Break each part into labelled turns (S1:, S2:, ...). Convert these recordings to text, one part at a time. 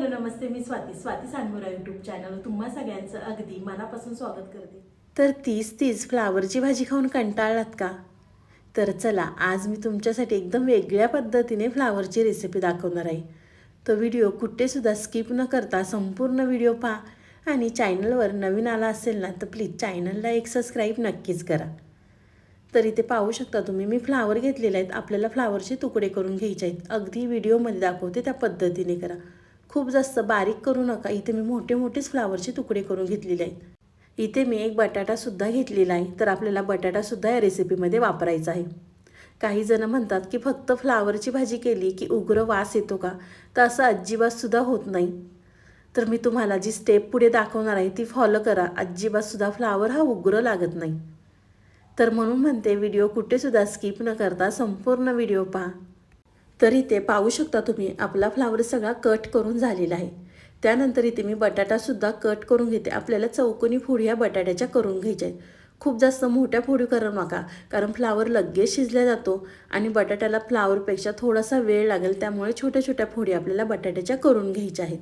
S1: Hello नमस्ते. मी Swati. Swati Sangora YouTube channel तुम्हा सगळ्यांचं अगदी मनापासून स्वागत करते.
S2: तर तीच तीच फ्लावरची भाजी खाऊन कंटाळलात का? तर चला आज मी तुमच्यासाठी एकदम वेगळ्या पद्धतीने फ्लावरची रेसिपी दाखवणार आहे. तो व्हिडिओ कुठेसुद्धा स्किप न करता संपूर्ण व्हिडिओ पहा. आणि चॅनलवर नवीन आला असेल ना तर प्लीज चॅनलला एक सबस्क्राईब नक्कीच करा. तर इथे पाहू शकता तुम्ही मी फ्लावर घेतलेले आहेत. आपल्याला फ्लावरचे तुकडे करून घ्यायचे आहेत. अगदी व्हिडिओमध्ये दाखवते त्या पद्धतीने करा. खूप जास्त बारीक करू नका. इथे मी मोठे मोठेच फ्लावरचे तुकडे करून घेतलेले आहेत. इथे मी एक बटाटासुद्धा घेतलेला आहे. तर आपल्याला बटाटासुद्धा या रेसिपीमध्ये वापरायचा आहे. काही जण म्हणतात की फक्त फ्लावरची भाजी केली की उग्र वास येतो का? तर असं अजिबातसुद्धा होत नाही. तर मी तुम्हाला जी स्टेप पुढे दाखवणार आहे ती फॉलो करा. अजिबातसुद्धा फ्लावर हा उग्र लागत नाही. तर म्हणून म्हणते व्हिडिओ कुठेसुद्धा स्किप न करता संपूर्ण व्हिडिओ पहा. तर इथे पाहू शकता तुम्ही आपला फ्लावर सगळा कट करून झालेला आहे. त्यानंतर इथे मी बटाटासुद्धा कट करून घेते. आपल्याला चौकोनी फोडी ह्या बटाट्याच्या करून घ्यायच्या आहेत. खूप जास्त मोठ्या फोडी करू नका कारण फ्लावर लगेच शिजला जातो आणि बटाट्याला फ्लावरपेक्षा थोडासा वेळ लागेल त्यामुळे छोट्या छोट्या फोडी आपल्याला बटाट्याच्या करून घ्यायच्या आहेत.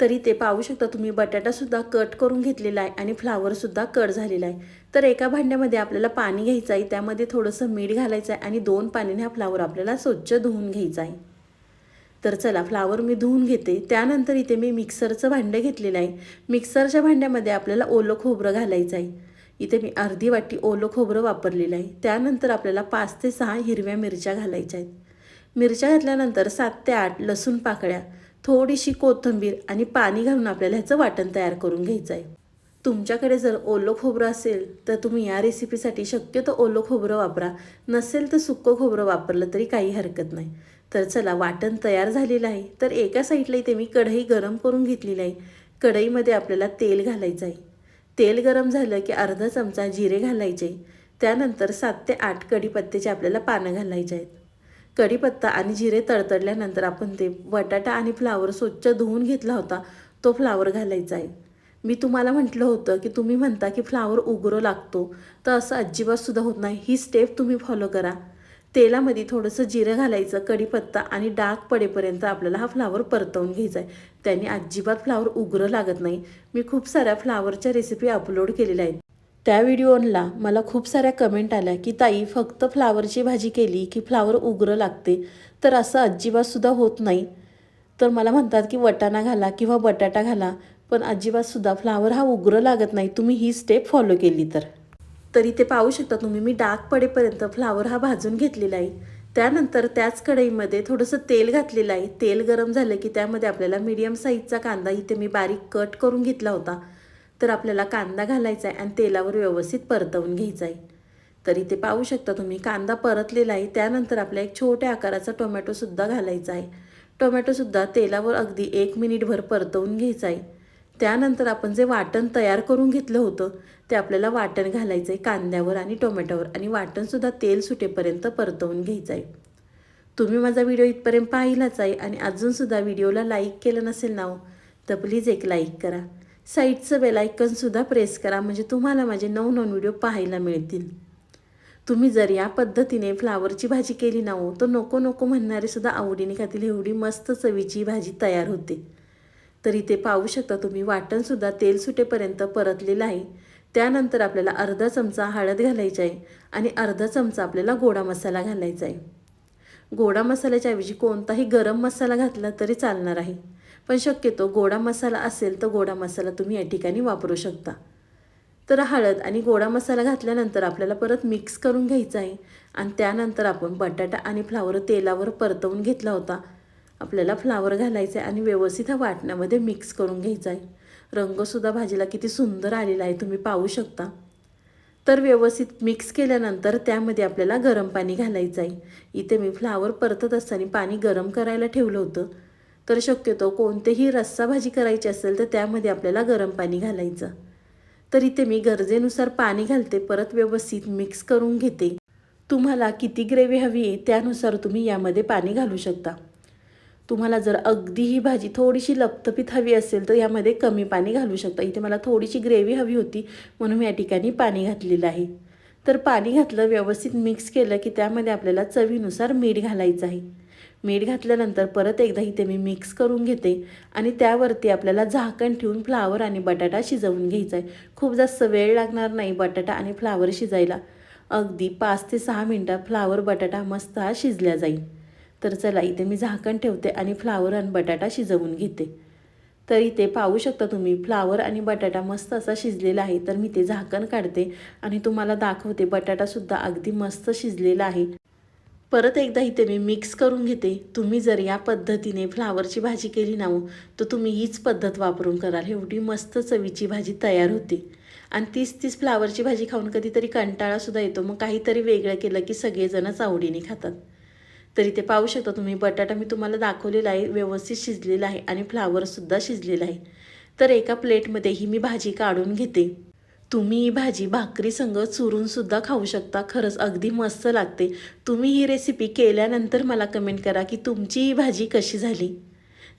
S2: तरी ते पाहू शकता तुम्ही बटाटासुद्धा कट करून घेतलेला आहे आणि फ्लावरसुद्धा कट झालेला आहे. तर एका भांड्यामध्ये आपल्याला पाणी घ्यायचं आहे त्यामध्ये थोडंसं मीठ घालायचं आहे आणि दोन पाण्याने हा फ्लावर आपल्याला स्वच्छ धुवून घ्यायचा आहे. तर चला फ्लावर मी धुवून घेते. त्यानंतर इथे मी मिक्सरचं भांडं घेतलेलं आहे. मिक्सरच्या भांड्यामध्ये आपल्याला ओलं खोबरं घालायचं आहे. इथे मी अर्धी वाटी ओलं खोबरं वापरलेलं आहे. त्यानंतर आपल्याला पाच ते सहा हिरव्या मिरच्या घालायच्या आहेत. मिरच्या घातल्यानंतर सात ते आठ लसूण पाकळ्या. थोडीशी कोथिंबीर आणि पाणी घालून आपल्याला ह्याचं वाटण तयार करून घ्यायचं आहे तुमच्याकडे जर ओलं खोबरं असेल तर तुम्ही या रेसिपीसाठी शक्यतो ओलं खोबरं वापरा. नसेल तर सुक्कं खोबरं वापरलं तरी काही हरकत नाही. तर चला वाटण तयार झालेलं आहे. तर एका साईडला इथे मी कढई गरम करून घेतलेली आहे. कढईमध्ये आपल्याला तेल घालायचं आहे तेल गरम झालं की अर्धा चमचा जिरे घालायचे. त्यानंतर सात ते आठ कढीपत्त्याचे आपल्याला पानं घालायचे आहेत. कढीपत्ता आणि जिरे तडतडल्यानंतर आपण ते बटाटा आणि फ्लावर स्वच्छ धुवून घेतला होता तो फ्लावर घालायचा आहे. मी तुम्हाला म्हटलं होतं की तुम्ही म्हणता की फ्लावर उगरो लागतो तर असं अजिबातसुद्धा होत नाही. ही स्टेप तुम्ही फॉलो करा. तेलामध्ये थोडंसं जिरं घालायचं कढीपत्ता आणि डाग पडेपर्यंत आपल्याला हा फ्लावर परतवून घ्यायचा आहे. त्याने अजिबात फ्लावर उग्र लागत नाही. मी खूप साऱ्या फ्लावरच्या रेसिपी अपलोड केलेल्या आहेत. त्या व्हिडिओला मला खूप साऱ्या कमेंट आल्या की ताई फक्त फ्लावरची भाजी केली की फ्लावर उग्र लागते. तर असं अजिबातसुद्धा होत नाही. तर मला म्हणतात की वटाणा घाला किंवा बटाटा घाला पण अजिबातसुद्धा फ्लावर हा उग्र लागत नाही. तुम्ही ही स्टेप फॉलो केली तर. तरी ते पाहू शकता तुम्ही मी डाग पडेपर्यंत फ्लावर हा भाजून घेतलेला आहे. त्यानंतर त्याच कढईमध्ये थोडंसं तेल घातलेलं आहे. तेल गरम झालं की त्यामध्ये आपल्याला मीडियम साईजचा कांदा इथे मी बारीक कट करून घेतला होता. तर आपल्याला कांदा घालायचा आहे आणि तेलावर व्यवस्थित परतवून घ्यायचा आहे. तर इथे पाहू शकता तुम्ही कांदा परतलेला आहे. त्यानंतर आपल्या एक छोट्या आकाराचा टोमॅटोसुद्धा घालायचा आहे. टोमॅटोसुद्धा तेलावर अगदी एक मिनिटभर परतवून घ्यायचा आहे. त्यानंतर आपण जे वाटण तयार करून घेतलं होतं ते आपल्याला वाटण घालायचं आहे कांद्यावर आणि टोमॅटोवर आणि वाटणसुद्धा तेल सुटेपर्यंत परतवून घ्यायचं आहे. तुम्ही माझा व्हिडिओ इथपर्यंत पाहिलाच आहे आणि अजूनसुद्धा व्हिडिओला लाईक केलं नसेल ना हो, तर प्लीज एक लाईक करा. साईडचं बेलायकनसुद्धा प्रेस करा. म्हणजे तुम्हाला माझे नवनवीन व्हिडिओ पाहायला मिळतील. तुम्ही जर या पद्धतीने फ्लावरची भाजी केली ना हो तर नको नको म्हणणारे सुद्धा आवडीने खातील. एवढी मस्त चवीची भाजी तयार होते. तर इथे पाहू शकता तुम्ही वाटणसुद्धा तेल सुटेपर्यंत परतलेलं आहे. त्यानंतर आपल्याला अर्धा चमचा हळद घालायची आहे आणि अर्धा चमचा आपल्याला गोडा मसाला घालायचा आहे. गोडा मसाल्याच्या ऐवजी कोणताही गरम मसाला घातला तरी चालणार आहे. पण शक्यतो गोडा मसाला असेल तर गोडा मसाला तुम्ही या ठिकाणी वापरू शकता. तर हळद आणि गोडा मसाला घातल्यानंतर आपल्याला परत मिक्स करून घ्यायचा आहे. आणि त्यानंतर आपण बटाटा आणि फ्लावर तेलावर परतवून घेतला होता. आपल्याला फ्लावर घालायचा आहे आणि व्यवस्थित हा वाटण्यामध्ये मिक्स करून घ्यायचा आहे. रंगसुद्धा भाजीला किती सुंदर आलेला आहे तुम्ही पाहू शकता. तर व्यवस्थित मिक्स केल्यानंतर त्यामध्ये आपल्याला गरम पाणी घालायचं आहे. इथे मी फ्लावर परतत असताना पाणी गरम करायला ठेवलं होतं. तर शक्यतो कोणतेही रस्सा भाजी करायची असेल तर त्यामध्ये आपल्याला गरम पाणी घालायचं. तर इथे मी गरजेनुसार पाणी घालते परत व्यवस्थित मिक्स करून घेते. तुम्हाला किती ग्रेव्ही हवी आहे त्यानुसार तुम्ही यामध्ये पाणी घालू शकता. तुम्हाला जर अगदी ही भाजी थोडीशी लपतपीत हवी असेल तर यामध्ये कमी पाणी घालू शकता. इथे मला थोडीशी ग्रेव्ही हवी होती म्हणून मी या ठिकाणी पाणी घातलेलं आहे. तर पाणी घातलं व्यवस्थित मिक्स केलं की त्यामध्ये आपल्याला चवीनुसार मीठ घालायचं आहे. मीठ घातल्यानंतर परत एकदा इथे मी मिक्स करून घेते. आणि त्यावरती आपल्याला झाकण ठेवून फ्लावर आणि बटाटा शिजवून घ्यायचा आहे खूप जास्त वेळ लागणार नाही बटाटा आणि फ्लावर शिजायला. अगदी पाच ते सहा मिनटात फ्लावर बटाटा मस्त हा शिजल्या जाईल. तर चला इथे मी झाकण ठेवते आणि फ्लावर आणि बटाटा शिजवून घेते. तर इथे पाहू शकता तुम्ही फ्लावर आणि बटाटा मस्त असा शिजलेला आहे. तर मी ते झाकण काढते आणि तुम्हाला दाखवते बटाटासुद्धा अगदी मस्त शिजलेला आहे. परत एकदा इथे मी मिक्स करून घेते. तुम्ही जर या पद्धतीने फ्लावरची भाजी केली ना हो, तर तुम्ही हीच पद्धत वापरून कराल. एवढी मस्त चवीची भाजी तयार होते. आणि तीच तीच फ्लावरची भाजी खाऊन कधीतरी कंटाळासुद्धा येतो. मग काहीतरी वेगळं केलं की सगळेजणच आवडीने खातात. तरी ते पाहू शकता तुम्ही बटाटा मी तुम्हाला दाखवलेला आहे व्यवस्थित शिजलेला आहे आणि फ्लावरसुद्धा शिजलेला आहे. तर एका प्लेटमध्ये ही मी भाजी काढून घेते. तुम्ही ही भाजी भाकरी संग चुरूनसुद्धा खाऊ शकता. खरंच अगदी मस्त लागते. तुम्ही ही रेसिपी केल्यानंतर मला कमेंट करा की तुमची ही भाजी कशी झाली?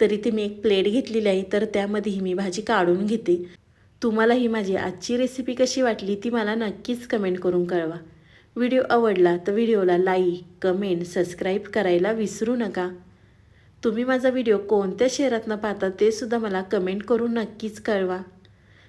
S2: तर इथे मी एक प्लेट घेतलेली आहे तर त्यामध्ये ही मी भाजी काढून घेते. तुम्हाला ही माझी आजची रेसिपी कशी वाटली ती मला नक्कीच कमेंट करून कळवा. व्हिडिओ आवडला तर व्हिडिओला लाईक कमेंट सबस्क्राईब करायला विसरू नका. तुम्ही माझा व्हिडिओ कोणत्या शहरातनं पाहता ते सुद्धा मला कमेंट करून नक्कीच कळवा.